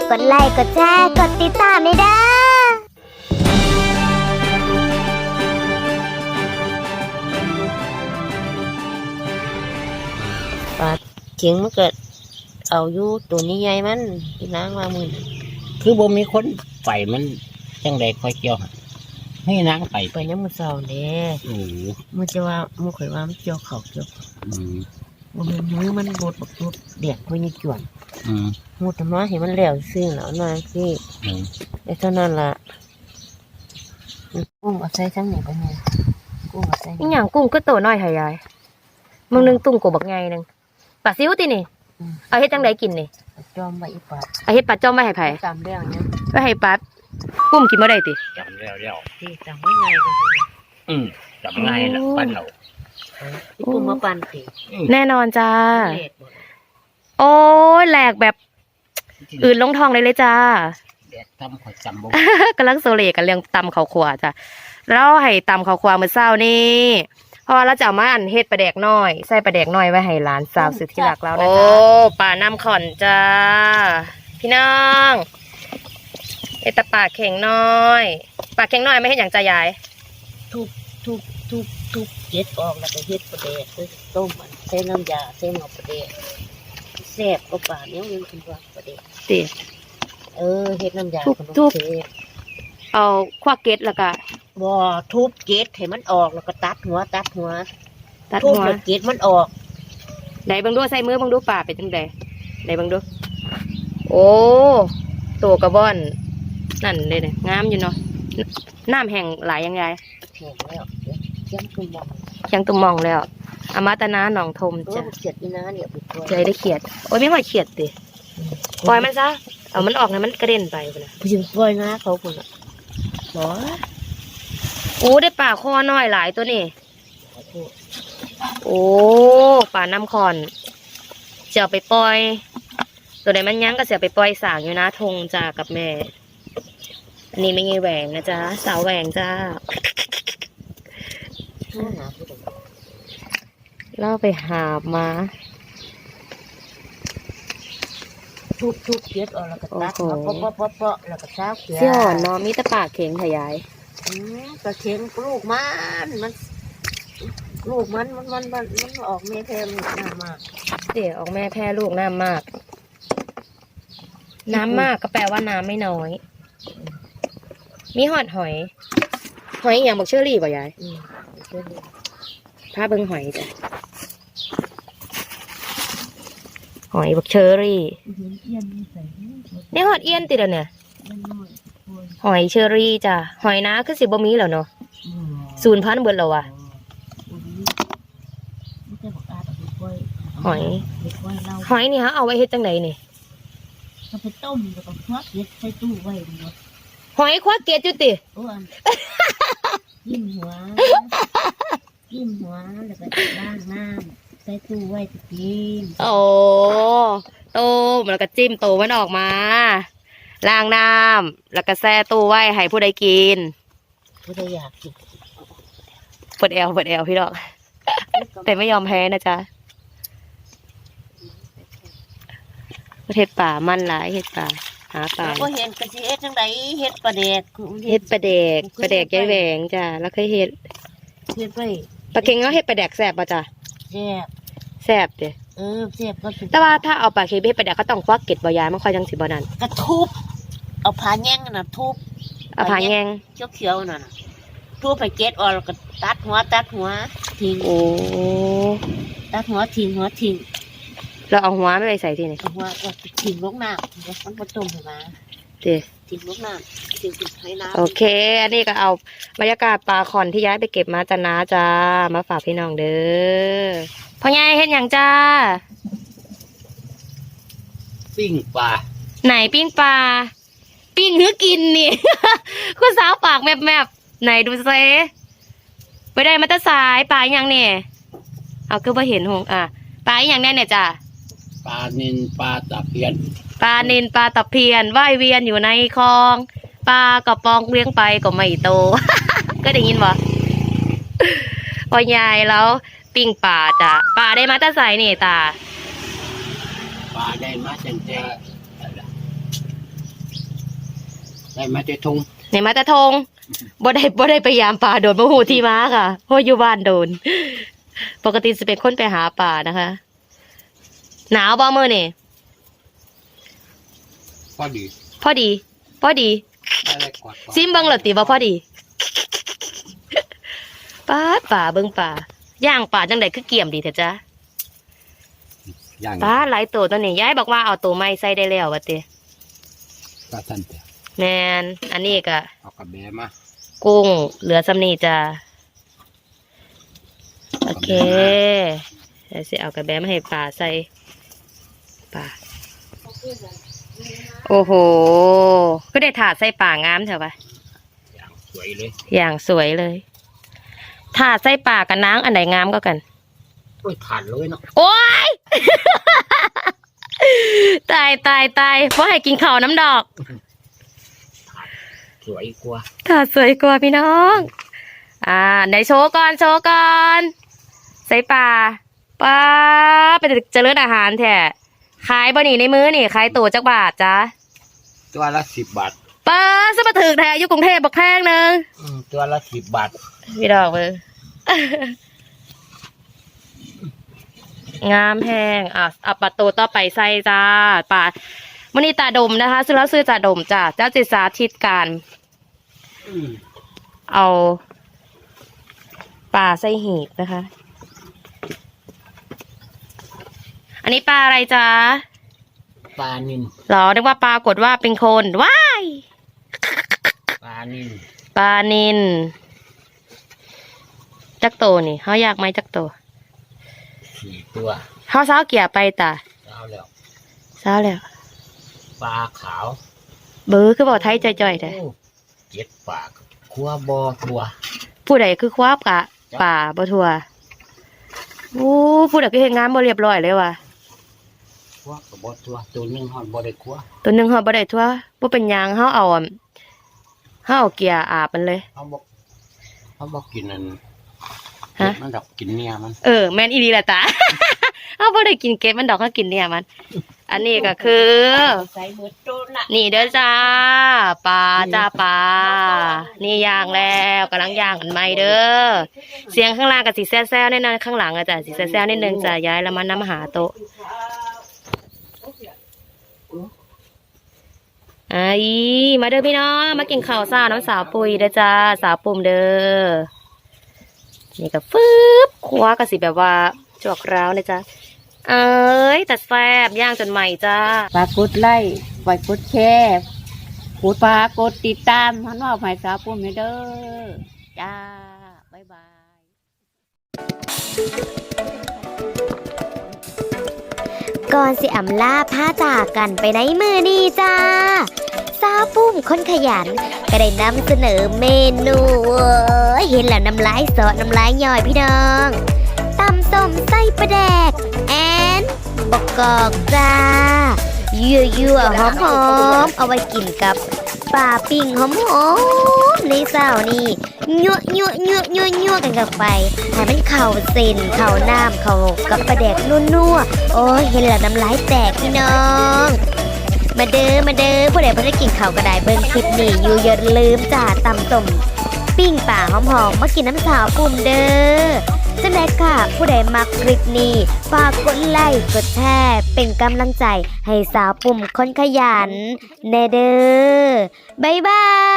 ากกดไลค์กดแชร์กดติดตามไม่ได้ปลาเข็งมันเกิดเอาอยู่ตัวนี้ใหญ่มันพี่นางว่ามึงคือบ่มีคนไปมันจังใดคอยเกี่ยวหั่นให้นางไปไปยังมือเศร้าเด้โอ้โหมันจะว่ามันข่อยว่ามันเกี่ยวเขาเกี่ยวเขาอืมว่ามันมือมันบดบักบดเด็กมันยังจวน อืมหมดทำไมเห็นมันแล้วซึ้งแล้วหน่อยพี่อืมไอ้เท่านั้นล่ะกุ้งเอาใส่ทั้งนี้ไปไงกุ้งเอาใส่อีหยังกุ้งก็โตน้อยหายายมึงนึงตุ้งกบบักไงนึงปลาซิวตินี่เอาเฮ็ดจังไดกินนี่จอมใบอีปลาเอาเฮ็ดปลาจ้อมไว้ให้ไผจำแล้วเนี่ยไว้ให้ปลาปุ้มกินบ่ได้ติจำแล้วแล้วที่จำไว้ไงก็คืออืมจำง่ายละปั้นเอาพี่กุ้งมาปั่นตีอืมแน่นอนจ้าเล็ดหมด โอ้ยแหลกแบบอื่นลงท้องเลยเลยจ้าแดดทำขอยจำบ่กำลังโซเลกันเรื่องตำข้าวคั่วจ้ะเราให้ตำข้าวคั่วมื้อเช้านี่เพราะว่าเราจะเอามาอันเฮ็ดปลาแดกน้อย ใส่ปลาแดกน้อยไว้ให้หลานสาวสุดที่รักเรานะจ๊ะโอ้ปลาน้ำขอนจ้าพี่น้องเอดแตาปลาเข่งน้อยปลาเข่งน้อยไม่เห็นอย่างจะยายทุบทุบทุบทุบเย็ดออกแล้วก็เฮ็ดประเดดคือต้มมันใส่น้ำยาใส่หม้อประเดดแซ่บก็ป่าเนี้ยยังคุณว่าประเดดติเออเฮ็ดน้ำยาทุบขนมทุบเค้กเอาควักเก็ดแล้วก็บ่ทุบเกล็ดให้มันออกแล้วก็ตัดหัวตัดหัวตัดทุบหัวแล้วเกล็ดมันออกไหนเบังดูใส่มือเบังดูปลาเป็นจังไดไหนเบังดู โอ้ตัวกระบอน นั่นเลยเนี่ยงามอยู่เนาะน้ำแห้งหลายยังไงแข็งแล้วเดี๋ยวเคี่ยงขึ้นมอง ยังตุ่มมองแล้ว อามาตนาหนองทมเออจ้ะเขียดอีน้าเนี่ยไปตัวใจได้เขียด โอ้ยไม่ไหวเขียดติปล่อยมันซะ เอามันออกนะมันกระเด็นไปพุ่นนะผู้หญิงปล่อยนะเขาคนละบ่โอ้ได้ปลาคอน้อยหลายตัวนี่ขอโทษโอ้ปลาน้ำคอนจะเอาไปปล่อย ตัวไหนมันยั้งก็จะเอาไปปล่อยสางอยู่นะทงจ้ากับแม่ อันนี้ไม่ใช่แหวงนะจ๊ะสาวแหวงจ้าโทษนะผู้ชม เล่าไปหาบมาทุบทุบเกล็ดออกแล้วก็ตัดโอ้หัวโหเปาะเปาะเปาะแล้วก็เช้าเกลือเสี่ยวอ่อนเนาะมีแต่ปากเข็งขยายอืมกระเทียมลูกมันมันลูกมันมันมันมันมันออกเมเพมหน้ามากเดี๋ยวออกแม่แพ้ลูกน้ำมาก น้ำมากก็แปลว่าน้ำไม่น้อย มีหอดหอย หอยอหย่างบอกเชอรี่ป่ะยายอืมเดี๋ยวดูพาเบิ่งหอยจ้ะ หอยบอกเชอรี่เห็นเอี้ยนนี่ใส่นี่หอดเอี้ยนติดแล้วเนี่ยมันน้อยโอ้ยหอยเชอรี่จ้ะหอยนะคือสิบ่มีแล้วเนาะอืมศูนย์พันเบิดแล้ววะอุ้ยนี่จะบอกอาเอาไปกล้วยหอยไปกล้วยเราหอยนี่ฮะเอาไว้เฮ็ดจังไดนี่เอาไปต้มแล้วก็ควักเย็ดใส่ตู้ไว้หมดหอยควักเกล็ดจุติโอ้ยยิ้มหัวยิ้มหัวแล้วก็ล้างน้ำใส่ตู้ไว้ตะกินโอ้ต้มแล้วก็จิ้มตัวมันออกมาล้างน้ำแล้วก็แช่ตู้ไว้ให้ผู้ใดกิน ผู้ใดอยากกินเปิดแอลเปิดแอลพี่ดอก แต่ไม่ยอมแพ้นะจ๊ะประเทศป่ามันหลายเห็ดป่าหาป่าเราก็เห็นกระสิเฮ็ดจังไดเฮ็ดปลาแดกเห็ดปลาแดกปลาแดกยายแหวงจ้ะแล้วเคยเห็ดเฮ็ดไปปลาเค็งเขาเห็ดปลาแดกแสบป่ะจ้ะแซ่บ แสบเด้เออแซ่บก็สิแต่ว่าถ้าเอาปลาเค็งไปเห็ดปลาแดกเขาต้องควักเกล็ดบ่ยายมันค่อยจังสิบ่นั่นกระทุบเอาผ้าแย่งน่ะทุบเอาผาแยงเขียวๆนั่นน่ะทุบไปเก็ดออกแล้วก็ตัดหัวตัดหัวทิ้งโอ้ตัดหัวทิ้งหัวทิ้งแล้วเอาหัวไม่ไปใส่ที่ไหนเอาหัวก็ทิ้งลงน้ำเดี๋ยวมันบ่ต้มให้มาเด้ทิ้งลงน้ำทิ้งให้น้ำโอเค อันนี้ก็เอาบรรยากาศปลาคอนที่ย้ายไปเก็บมาจ้านะจ้ามาฝากพี่น้องเด้อ พ่อใหญ่เห็นอย่างจ้า ปิ้งปลาไหนปิ้งปลา ปิ้งหือกินนี่ คุณสาวปากแมบแมบๆไหนดูเซไปได้มาแตะสายปลาอหยังเนี่ยเอาคือว่าเห็นหงอะปลาอหยังแน่เนี่ยจ้าปลานินปลาตะเพียนปลานินปลาตะเพียนว่ายเวียนอยู่ในคลองปลากระปองเลี้ยงไปก็ไม่โต ก็ได้ยินบ่พอยายแล้ว ปิ้งปลาจ้ะปลาได้มาแตะสายนี่ตาปลาได้มาตั้งแต่ได้มาแต่ทงในมาตะทงบ่ได้บ่ได้ไปยามป่าโดนบ่ฮู้ที่มาค่ะเพราะอยู่บ้านโดน ปกติจะเป็นคนไปหาป่านะคะ หนาวบ่มื้อนี่พอดีพอดี พอดี ได้เลยกอดก่อนซิมเบิ่งแล้วติว่าพอดี ป้าดป่าเบิ่งป่า ย่างป่าจังไดคือเกี่ยมดีเถอะจ้ะอย่างป้าดหลายตัวตัวนี้ยายบอกว่าเอาตัวใหม่ใส่ได้แล้วว่าติก็สั่นเดียวแม่นอันนี้ก็เอากระแบมากุ้งเหลือสำนีจ้ะโอเคเดี๋ยวสิเอากระแบมาให้ป่าใส่ป่าโอ้โห ก็ได้ถาดใส่ป่างามเถอะปะอย่างสวยเลย อย่างสวยเลย ถาดใส่ป่ากับนางอันไหนงามก็กันโอ้ยขาดเลยเนาะโอ้ย ตายตายตายเพราะให้กินข้าวน้ำดอก สวยกว่าถาดสวยกว่าพี่น้อง อ่าไหนโชว์ก่อนโชว์ก่อน ใส่ป่าป้าเป็นเจริญอาหารแท้ขายบ่นี่ในมือนี่ขายตัวจักบาทจ้ะตัวละสิบบาทป้าสมาถึกแท้อยู่กรุงเทพบักแพงหนึง อืมตัวละสิบบาท พี่ดอกมืองามแห้งอะเอาปลาโตต่อไปใส่จ้าปลามันนี่ตาดมนะคะซื้อแล้วซื้อจ่าดมจ้าเจ้าจิตสาธิตการอืมเอาปลาใส่หีบนะคะ อันนี้ปลาอะไรจ๊ะปลานินหรอนึกว่าปลากดว่าเป็นคนว้าย ปลานินปลานิน จักโตนี่เขาอยากไหมจักโตสี่ตัวเขาเช้าเกียร์ไปตาเอาแล้วเช้าแล้วปลาขาว เบอร์คือบอกไทยจ่อยๆแต่โอ้เจ็ดปากคัวบอทัว ผู้ใดคือคว้าบกะป่าบ่ทัวโอ้ผู้ใดก็เห็นงานบ่เรียบร้อยเลยว่ะคัวกับบอทัวตัวหนึงหอดบอได้คัวตัวหนึงเฮาบ่ได้ทัวบ่เป็นหยังเฮาเอาอั่นเฮาเอาเกียร์อาบมันเลยเขาบอกเขาบอกกินอัน ฮะ มันดอกกินเนี่ยมันเออแม่นอีหลีล่ะตาเฮาบ่ได้กินเก็บมันดอกเฮากินเนี่ยมัน อันนี้ก็คือ ใส่เบิดโตละนี่เด้อจ้าปลาจ้าปลานี่ย่างแล้วกำลังย่างกันใหม่เด้อเสียงข้างล่างกับสีแซ่ๆนิดนึงข้างหลังอะจ้ะสีแซ่ๆนิดนึงจะย้ายแล้วมานำหาโต๊ะไอ้มาเด้อพี่น้องมากินข้าวซ่าน้องสาวปุยเด้อจ้าสาวปุ่มเด้อ นี่ก็ฟึบคว้าก็สิแบบว่าจอกร้าวนะจ๊ะเอ้ยแต่แซบย่างจนใหม่จ้าฝากกดไลค์ฝากกดแชร์กดฝากกดติดตามพันว่าภายสาวปุ่มเด้อจ้าบ๊ายบายก่อนสิอำลาผ้าจากกันไปในมือนี่จ้า ซาปุ้มคนขยัน ก็ได้นำเสนอเมนูเห็นแล้วน้ำลายสอน้ำลายย่อยพี่น้องตำส้มไส้ปลาแดก แอนบกกอกจ้ายั่วยั่วหอมหอมเอาไว้กินกับปลาปิ้งหอมหอมในเสานี่ยั่วยั่วยั่วยั่วยั่วกันกับไปให้มันเข่าเส้นเข่าน้ำเข่ากับปลาแดกนัวๆโอ้ยเห็นแล้วน้ำลายแตกพี่น้อง มาเด้อมาเด้อผู้ใดเพิ่งได้กินข้าวก็ได้เบิ่งคลิปนี้อยู่อย่าลืมจ่าตำต้มปิ้งป่าหอมๆมากินน้ำสาวปุ่มเด้อจังไดค่ะ ผู้ใดมักคลิปนี้ฝากกดไลค์กดแชร์เป็นกำลังใจให้สาวปุ่มคนขยันแน่เด้อบ๊ายบาย